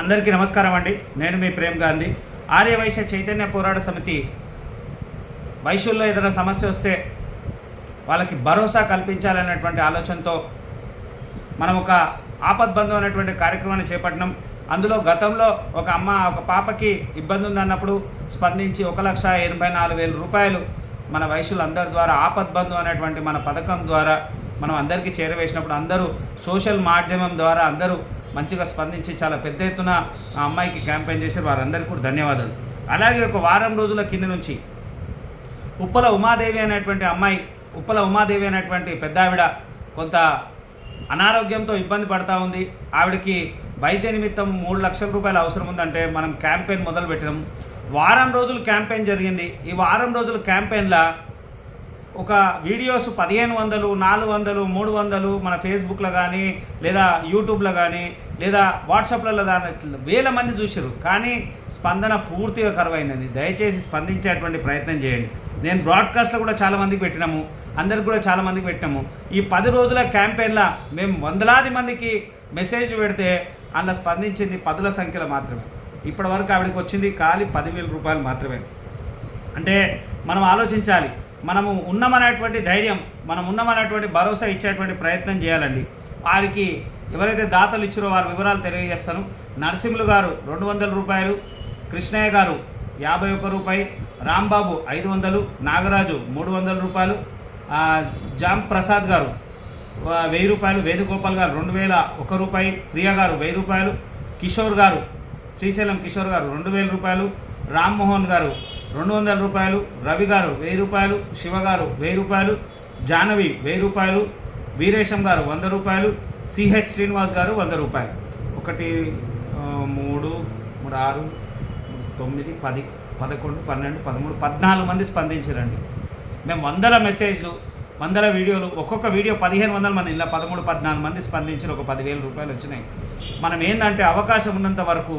అందరికీ నమస్కారం అండి. నేను మీ ప్రేమ్ గాంధీ. ఆర్యవైశ్య చైతన్య పోరాట సమితి వైశ్యుల్లో ఏదైనా సమస్య వస్తే వాళ్ళకి భరోసా కల్పించాలనేటువంటి ఆలోచనతో మనం ఒక ఆపద్బంధం అనేటువంటి కార్యక్రమాన్ని చేపట్టినాం. అందులో గతంలో ఒక అమ్మ ఒక పాపకి ఇబ్బంది ఉందన్నప్పుడు స్పందించి ఒక లక్ష ఎనభై నాలుగు వేల రూపాయలు మన వైశ్యులందరి ద్వారా ఆపద్బంధం అనేటువంటి మన పథకం ద్వారా మనం అందరికీ చేరవేసినప్పుడు అందరూ సోషల్ మాధ్యమం ద్వారా అందరూ మంచిగా స్పందించి చాలా పెద్ద ఎత్తున ఆ అమ్మాయికి క్యాంపెయిన్ చేశారు వారందరికీ కూడా ధన్యవాదాలు. అలాగే ఒక వారం రోజుల కింద నుంచి ఉప్పల ఉమాదేవి అనేటువంటి అమ్మాయి ఉప్పల ఉమాదేవి అనేటువంటి పెద్ద ఆవిడ కొంత అనారోగ్యంతో ఇబ్బంది పడతా ఉంది. ఆవిడకి వైద్య నిమిత్తం మూడు లక్షల రూపాయలు అవసరం ఉందంటే మనం క్యాంపెయిన్ మొదలు పెట్టడం వారం రోజులు క్యాంపెయిన్ జరిగింది. ఈ వారం రోజుల క్యాంపెయిన్లో ఒక వీడియోస్ పదిహేను వందలు నాలుగు వందలు మూడు వందలు మన ఫేస్బుక్లో కానీ లేదా యూట్యూబ్లో కానీ లేదా వాట్సాప్లలో దాని వేల మంది చూసారు కానీ స్పందన పూర్తిగా కరువైందండి. దయచేసి స్పందించేటువంటి ప్రయత్నం చేయండి. నేను బ్రాడ్కాస్ట్లో కూడా చాలామందికి పెట్టినాము అందరికి కూడా చాలామందికి పెట్టినాము. ఈ పది రోజుల క్యాంపెయిన్లో మేము వందలాది మందికి మెసేజ్లు పెడితే అందులో స్పందించింది పదుల సంఖ్యలో మాత్రమే. ఇప్పటి వరకు ఆవిడకి వచ్చింది ఖాళీ పదివేల రూపాయలు మాత్రమే. అంటే మనం ఆలోచించాలి మనము ఉన్నామనేటువంటి ధైర్యం మనం ఉన్నామనేటువంటి భరోసా ఇచ్చేటువంటి ప్రయత్నం చేయాలండి. వారికి ఎవరైతే దాతలు ఇచ్చారో వారి వివరాలు తెలియజేస్తాను. నరసింహులు గారు రెండు వందల రూపాయలు కృష్ణయ్య గారు యాభై ఒక్క రూపాయి రాంబాబు ఐదు వందలు నాగరాజు మూడు వందల రూపాయలు జామ్ ప్రసాద్ గారు వెయ్యి రూపాయలు వేణుగోపాల్ గారు రెండు వేల ఒక రూపాయి ప్రియ గారు వెయ్యి రూపాయలు కిషోర్ గారు శ్రీశైలం కిషోర్ గారు రెండు వేల రూపాయలు రామ్మోహన్ గారు రెండు వందల రూపాయలు రవి గారు వెయ్యి రూపాయలు శివ గారు వెయ్యి రూపాయలు జాహ్నవి వెయ్యి రూపాయలు వీరేశం గారు వంద రూపాయలు సిహెచ్ శ్రీనివాస్ గారు వంద రూపాయలు. ఒకటి మూడు మూడు ఆరు తొమ్మిది పది పదకొండు పన్నెండు పదమూడు పద్నాలుగు మంది స్పందించారండి. మేము వందల మెసేజ్లు వందల వీడియోలు ఒక్కొక్క వీడియో పదిహేను వందలు మన ఇలా పదమూడు పద్నాలుగు మంది స్పందించిన ఒక పదివేల రూపాయలు వచ్చినాయి. మనం ఏంటంటే అవకాశం ఉన్నంత వరకు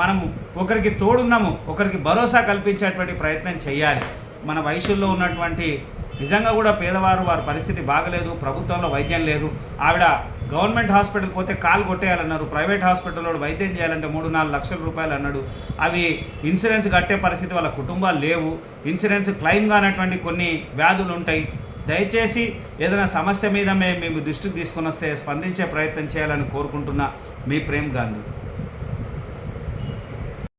మనము ఒకరికి తోడున్నాము ఒకరికి భరోసా కల్పించేటువంటి ప్రయత్నం చేయాలి. మన వయసుల్లో ఉన్నటువంటి నిజంగా కూడా పేదవారు వారి పరిస్థితి బాగలేదు ప్రభుత్వంలో వైద్యం లేదు. ఆవిడ గవర్నమెంట్ హాస్పిటల్ పోతే కాలు కొట్టేయాలన్నారు. ప్రైవేట్ హాస్పిటల్లో వైద్యం చేయాలంటే మూడు నాలుగు లక్షల రూపాయలు అన్నాడు. అవి ఇన్సూరెన్స్ కట్టే పరిస్థితి వాళ్ళ కుటుంబాలు లేవు. ఇన్సూరెన్స్ క్లెయిమ్ కానటువంటి కొన్ని వ్యాధులు ఉంటాయి. దయచేసి ఏదైనా సమస్య మీద మేము మేము దృష్టికి తీసుకొని వస్తే స్పందించే ప్రయత్నం చేయాలని కోరుకుంటున్నా. మీ ప్రేమ్ గాంధీ.